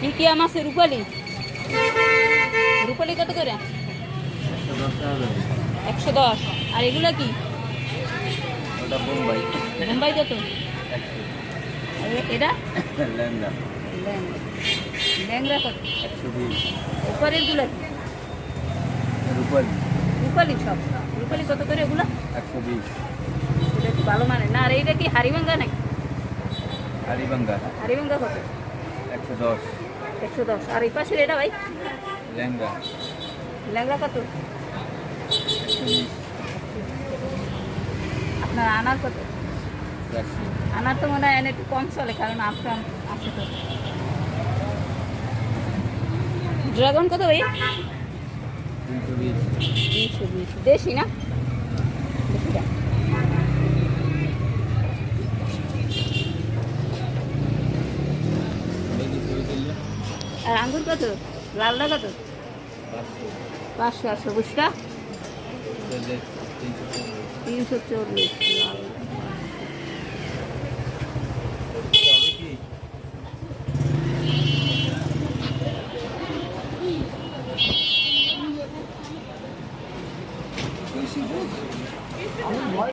কি কি আম আছে রূপালি। রূপালি কত করে? একশো দশ। আর এগুলা কি? ওটা বোম্বাই মুম্বাই কত এটা? ল্যাংড়া। কত? উপরেরগুলা কি? রূপালি রূপালি সব। রূপালি কত করে এগুলা? একশো বিশ এটা কি ভালো মানে? না আর এইটা কি হারিভাঙ্গা নাকি? আলিবাঙ্গা হারিভাঙ্গা কত? একশো দশ। একশো দশ। আর এই পাশের এটা ভাই? ল্যাংদা ল্যাংড়া কত? আপনার আনার কত? আনার তো মনে হয় এনে একটু কম চলে কারণ আফটার আছে তো। ড্রাগন কত ভাই? দেশি না? আর আঙ্গুর কত? লালটা কত? পাঁচশো আর সবুজটা তিনশো চল্লিশ